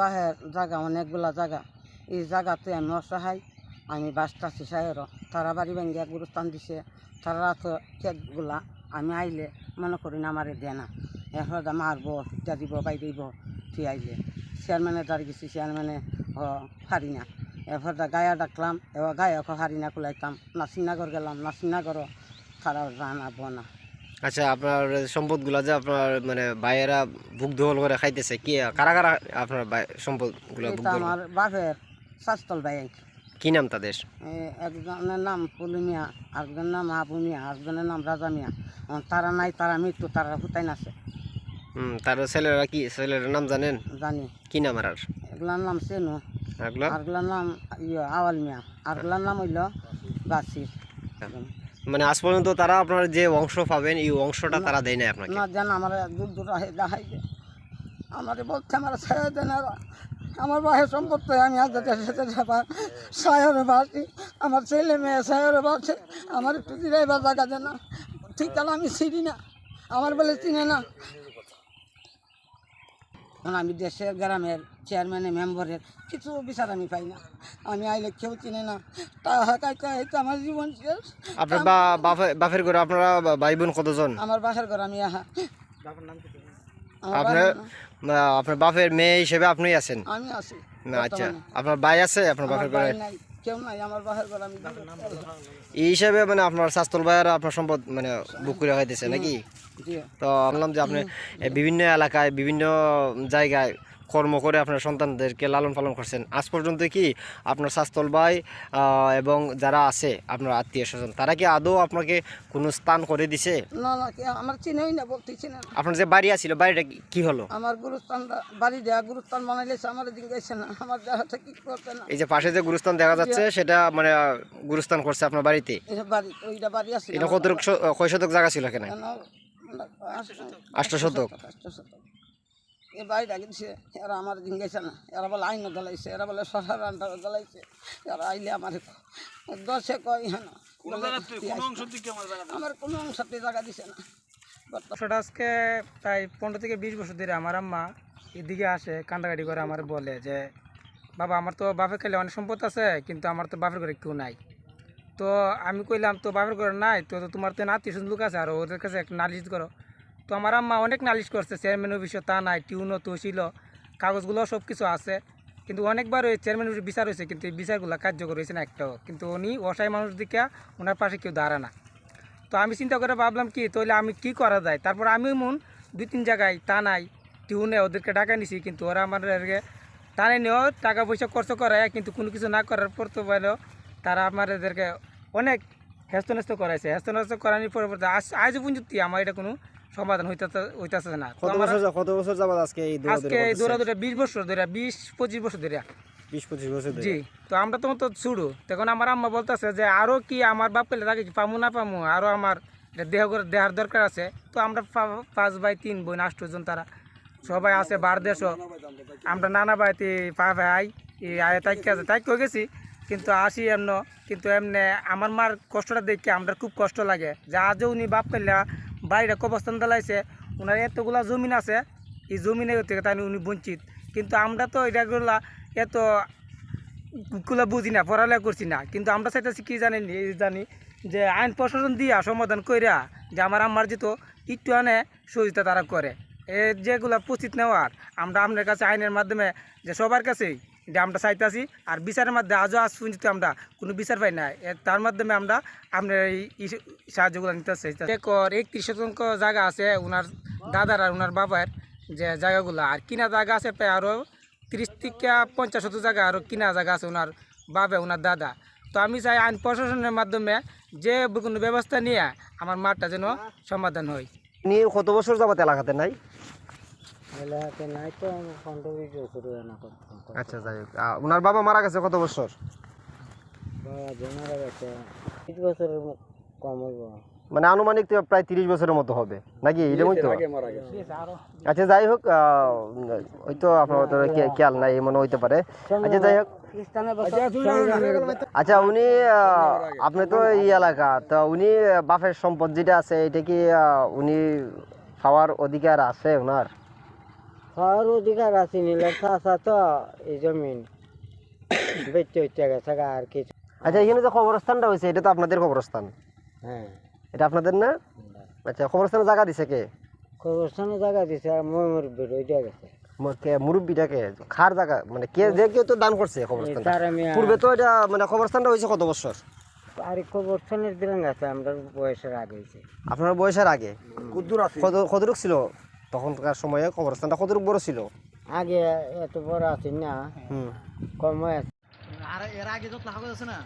বাহের জায়গা অনেকগুলা জায়গা এই জায়গাতে আমি অসহায়, আমি বাসটাছি সাহের তারা বাড়ি ভেঙ্গিয়া গুরুস্থান দিছে, তারা তো কেকগুলা আমি আইলে মনে করি না আমারে দেয় না। এখন মারবো পিঠা দিব, বাই দিব তুই আইলে। চেয়ারম্যানে দাঁড়িয়ে গেছি, চেয়ারম্যানে হারি না। দা গায়া ডাকলাম এবার গায়ক হারি না কুলাইতাম। নাসিনগর গেলাম নাসিনগর তারা জানা বনা। আচ্ছা আপনার সম্পদগুলা যে আপনার মানে ভাইয়েরা বুক দখল করে খাইতেছে কি কারা কারা আপনার সম্পদগুলা আমার বাপের শাস্তল ভাই কি নাম তাদের? একজনের নাম পুলু মিয়া আরেকজনের নাম আবু মিয়া আরেকজনের নাম রাজা মিয়া। তারা নাই তারা মৃত্যু তারা হুতাই নাছে হুম তার ছেলেরা কি ছেলের নাম জানেন? জানি। কি নাম আর? এগুলার নাম সেনু এগুলা আরেকগুলার নাম ইয়ে আওয়াল মিয়া আরেকগুলার নাম হইল বাসির। মানে আজ পর্যন্ত তারা আপনার যে অংশ পাবেন এই অংশটা তারা দেয় না আপনাকে? না জান আমার দূর দূর আহে দেখাই আমার বলছে আমার ছেড়ে দেন আমার বাহের সম্পত্তি আমি আজ সায়রে বাসি। আমার ছেলে মেয়ে সায়রে বাসে আমার একটু দিলাই বা কাজে না। ঠিক তাহলে আমি চিনি না। আমার বলে চিনে না। কারণ আমি দেশের গ্রামের চেয়ারম্যানের মেম্বারের কিছু বিচার আমি পাই না। আমি আইলে কেউ চিনে না। টাকা আমার জীবন শেষ। আপনার বাপের ঘরে আপনারা ভাই বোন কতজন? আমার বাসার ঘরে আমি আহা। আপনার আপনার বাপের মেয়ে হিসেবে আপনি আছেন? আমি আছি। আচ্ছা। আপনার ভাই আছে? আপনার বাপের ঘরে? কেউ নাই আমার বাসার ঘর আমি এই হিসাবে মানে আপনার স্বাস্থ্য ভাইয়েরা আপনার সম্পদ মানে বুক করে খাইতেছে নাকি? তো বললাম যে আপনি বিভিন্ন এলাকায় বিভিন্ন জায়গায় কর্ম করে আপনার সন্তানদেরকে লালন পালন করছেন। আজ পর্যন্ত কি আপনার স্বাস্থ্যল ভাই এবং যারা আছে আপনার আত্মীয় স্বজন তারা কি আদৌ আপনাকে কোনো স্থান করে দিছে? না না আমার চিনেই না বলতেছি না। আপনার যে বাড়ি আছিল বাড়িটা কি- হলো? আমার গুরুস্থান বাড়ি দেয়া গুরুস্থান বানাইলেছে আমার দিন গেছে না আমার দেহাটা কি করতে না। এই যে পাশে যে গুরুস্থান দেখা যাচ্ছে সেটা মানে গুরুস্থান করছে আপনার বাড়িতে? এটা বাড়ি ওইটা বাড়ি আছে এটা কত কয় শতক জায়গা ছিল এখানে? আষ্ট শতক। এ বাড়িটা গেছে এরা আমার দিন গেছে না। এরা বলে আইন দলাইছে এরা বলে সরকার আন্ডার দলাইছে এরা আইলে আমার দশে কয় হ্যাঁ আমার কোনো অংশতে জায়গা দিছে না। সেটা আজকে প্রায় পনেরো থেকে বিশ বছর ধরে আমার আম্মা এদিকে আসে কান্দাকাটি করে আমার বলে যে বাবা আমার তো বাপের খেলে অনেক সম্পদ আছে কিন্তু আমার তো বাপের ঘরে কেউ নাই। তো আমি কইলাম তো বাপের ঘরে নাই তো তো তোমার তো নাতি স্বজন লোক আছে আর ওদের কাছে একটা নালিশ করো। তো আমার আম্মা অনেক নালিশ করছে চেয়ারম্যান অফিসে তা নাই টিউনও তহসিল কাগজগুলো সব কিছু আছে। কিন্তু অনেকবার ওই চেয়ারম্যান অফিসে বিচার হয়েছে, কিন্তু এই বিচারগুলো কার্যকর হয়েছে না একটাও। কিন্তু উনি অসহায় মানুষ দিকে ওনার পাশে কেউ দাঁড়া না। তো আমি চিন্তা করে ভাবলাম কি, তাহলে আমি কি করা যায়? তারপর আমি মন দুই তিন জায়গায় তা নাই টিউনে ওদেরকে টাকা নিছি, কিন্তু ওরা আমার টানে নিয়েও টাকা পয়সা খরচ করায়, কিন্তু কোনো কিছু না করার পর তো বলো, তারা আমার এদেরকে অনেক হেস্তনেস্ত করাইছে। হেস্তনেস্ত করানোর পরবর্তী আজ আজ পর্যন্ত আমার এটা কোনো সমাধান হইতেছে হইতেছে না। কত বছর কত বছর যাবত আজকে এই আজকে এই বিশ বছর ধরে বিশ পঁচিশ বছর ধরে। বিশ পঁচিশ বছর। জি তো আমরা তখন তো ছুড়ু। তখন আমার আম্মা বলতেছে যে আরও কি আমার বাপ পেলে তাকে পামু না পামু? আরও আমার দেহ করে দেহার দরকার আছে। তো আমরা পাঁচ ভাই তিন বোন আষ্টজন তারা। সবাই আছে বার দেশও আমরা নানা ভাইতে পা ভাই আয় তাইকে আছে। গেছি। কিন্তু আসি এমন। কিন্তু এমনি আমার মার কষ্টটা দেখে আমরা খুব কষ্ট লাগে। যে আজও উনি বাপ পেলে বাড়িটা কবস্থান দালাইছে ওনার এতগুলা জমিন আছে, এই জমিনের থেকে তাই উনি বঞ্চিত। কিন্তু আমরা তো এটাগুলা এতগুলা বুঝি না, পড়ালেখা করছি না। কিন্তু আমরা চাইতেছি কি জানি জানি যে আইন প্রশাসন দিয়া সমাধান কইরা যে আমার আম্মার যেত একটু আনে সহযোগিতা তারা করে। এ যেগুলা প্রস্তুত নেওয়ার, আমরা আপনার কাছে আইনের মাধ্যমে যে সবার কাছেই যে আমরা চাইতেছি, আর বিচারের মাধ্যমে আজও আজ পর্যন্ত আমরা কোনো বিচার পাই না তার মাধ্যমে আমরা আপনার এই সাহায্যগুলো নিতে চাই একর একত্রিশ শতাংশ জায়গা আছে ওনার দাদার আর ওনার বাবার যে জায়গাগুলো, আর কিনা জায়গা আছে প্রায় আরও তিরিশ থেকে পঞ্চাশ শত জায়গা আরও কিনা জায়গা আছে ওনার বাবা ওনার দাদা। তো আমি চাই আইন প্রশাসনের মাধ্যমে যে কোনো ব্যবস্থা নিয়ে আমার মাঠটা যেন সমাধান হয়। উনি কত বছর যাবত এলাকাতে নাই? এলাকাতে নাই তো না আচ্ছা যাই হোক। ওনার বাবা মারা গেছে কত বছর? বাবা জমারা গেছে বিশ বছরের কম হইব। মানে আনুমানিক তো প্রায় তিরিশ বছরের মতো হবে। নাকি এরকমই তো? আচ্ছা যাই হোক আহ, হয়তো আপনার খেয়াল নাই মনে হইতে পারে। আচ্ছা যাই হোক। আচ্ছা উনি আপনি তো এই এলাকা তো উনি বাপের সম্পদ যেটা আছে এটা কি উনি খাওয়ার অধিকার আছে ওনার হওয়ার অধিকার আছে নিলে চাষা তো এই জমিন বেচতে গেছে আর কিছু আচ্ছা এখানে যে কবরস্থানটা হয়েছে এটা তো আপনাদের কবরস্থান? হ্যাঁ। এটা আপনাদের না? আচ্ছা কবরস্থানে জায়গা দিছে কে? কবরস্থানে জায়গা দিছে আর গেছে। মুরব্বীটাকে? খার জায়গা? মানে কে যে কেউ তো দান করছে কবরস্থান তার পূর্বে তো এটা মানে কবরস্থানটা হয়েছে কত বছর? আর কবরস্থানের দিন গেছে আমরা বয়সের আগে হয়েছে আপনার বয়সের আগে? কত কতটুক ছিল? তখনকার সময়ে কবরস্থানটা কত বড় ছিল? আগে এত বড় আছে না। হুম। কম আছে আর এর আগে যত হাগজ আছে না